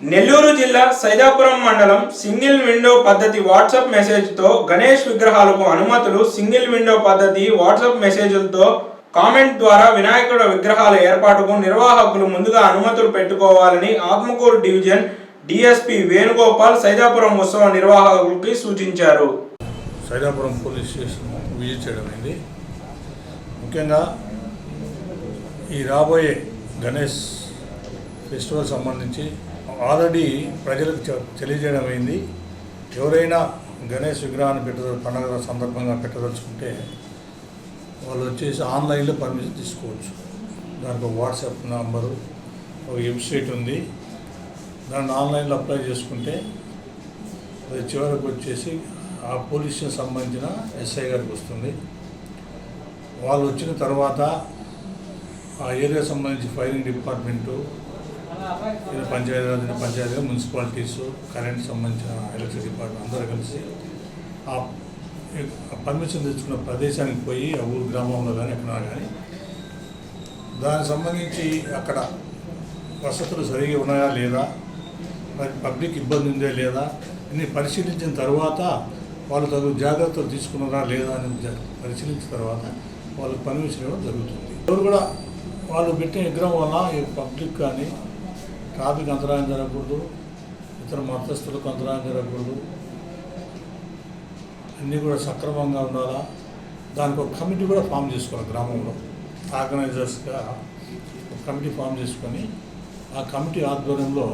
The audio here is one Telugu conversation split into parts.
నెల్లూరు జిల్లా సైదాపురం మండలం సింగిల్ విండో పద్ధతి వాట్సాప్ మెసేజ్తో గణేష్ విగ్రహాలకు అనుమతులు సింగిల్ విండో పద్ధతి వాట్సాప్ మెసేజ్లతో కామెంట్ ద్వారా వినాయకుడు విగ్రహాల ఏర్పాటుకు నిర్వాహకులు ముందుగా అనుమతులు పెట్టుకోవాలని ఆత్మకూరు డివిజన్ డిఎస్పి వేణుగోపాల్ సైదాపురం ఉత్సవ నిర్వాహకులకి సూచించారు. సైదాపురం పోలీస్ స్టేషన్ విజిట్ చేయడమైంది ముఖ్యంగా ఈ రాబోయే గణేష్ ఫెస్టివల్ సంబంధించి ఆల్రెడీ ప్రజలకు తెలియజేయడం అయింది. ఎవరైనా గణేష్ విగ్రహాన్ని పెట్టద పండుగ సందర్భంగా పెట్టదలుచుకుంటే వాళ్ళు వచ్చేసి ఆన్లైన్లో పర్మిషన్ తీసుకోవచ్చు. దానికి ఒక వాట్సాప్ నంబరు ఒక వెబ్సైట్ ఉంది. దాన్ని ఆన్లైన్లో అప్లై చేసుకుంటే అది చివరకు వచ్చేసి ఆ పోలీస్ సంబంధించిన ఎస్ఐ గారికి వస్తుంది. వాళ్ళు వచ్చిన తర్వాత ఆ ఏరియా సంబంధించి ఫైరింగ్ డిపార్ట్మెంటు ఇది పంచాయతీరాజ్ పంచాయతీగా మున్సిపాలిటీస్ కరెంట్ సంబంధించిన ఎలక్ట్రిక్ డిపార్ట్మెంట్ అందరూ కలిసి ఆ పర్మిషన్ తెచ్చుకున్న ప్రదేశానికి పోయి ఆ ఊరు గ్రామంలో కానీ ఎక్కడ కానీ దానికి సంబంధించి అక్కడ వసతులు సరిగా ఉన్నాయా లేదా మరి పబ్లిక్ ఇబ్బంది ఉందా లేదా ఇన్ని పరిశీలించిన తర్వాత వాళ్ళు తగు జాగ్రత్తలు తీసుకున్నారా లేదా అని పరిశీలించిన తర్వాత వాళ్ళకి పర్మిషన్ ఇవ్వడం జరుగుతుంది. ఎవరు కూడా వాళ్ళు పెట్టిన విగ్రహం వల్ల ఈ పబ్లిక్ కానీ ట్రాఫిక్ అంతరాయం జరగకూడదు ఇతర మతస్థులకు అంతరాయం జరగకూడదు. అన్నీ కూడా సక్రమంగా ఉండాలా? దానికి ఒక కమిటీ కూడా ఫామ్ చేసుకోవాలి గ్రామంలో. ఆర్గనైజర్స్గా ఒక కమిటీ ఫామ్ చేసుకొని ఆ కమిటీ ఆధ్వర్యంలో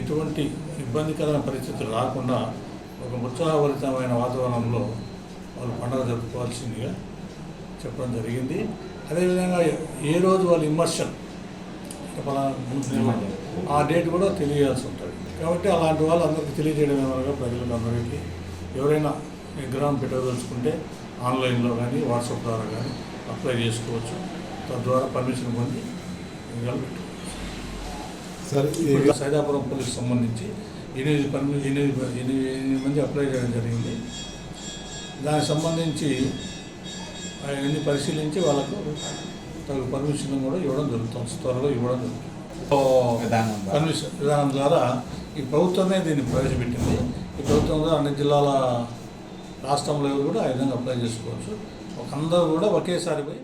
ఎటువంటి ఇబ్బందికరమైన పరిస్థితులు రాకుండా ఒక ఉత్సాహభరితమైన వాతావరణంలో వాళ్ళు పండుగ జరుపుకోవాల్సిందిగా చెప్పడం జరిగింది. అదేవిధంగా ఏ రోజు వాళ్ళ ఇమ్మర్షన్ ఆ డేట్ కూడా తెలియాల్సి ఉంటుంది. కాబట్టి అలాంటి వాళ్ళు అందరికీ తెలియజేయడం ఏమనగా ప్రజలకు అందరికీ ఎవరైనా విగ్రహం పెట్టదలుచుకుంటే ఆన్లైన్లో కానీ వాట్సాప్ ద్వారా కానీ అప్లై చేసుకోవచ్చు. తద్వారా పర్మిషన్ పొంది విగ్రహాలు పెట్టుకోవచ్చు. సైదాపురం పోలీస్ సంబంధించి ఎనిమిది పర్మి ఎనిమిది ఎనిమిది ఎనిమిది మంది అప్లై చేయడం జరిగింది. దానికి సంబంధించి అవన్నీ పరిశీలించి వాళ్ళకు తగు పర్మిషన్ కూడా ఇవ్వడం జరుగుతుంది. త్వరలో ఇవ్వడం జరుగుతుంది. పర్మిషన్ విధానం ద్వారా ఈ ప్రభుత్వమే దీన్ని ప్రవేశపెట్టింది. ఈ ప్రభుత్వం అన్ని జిల్లాల రాష్ట్రంలో కూడా ఆ విధంగా అప్లై చేసుకోవచ్చు. ఒక అందరూ కూడా ఒకేసారి పోయి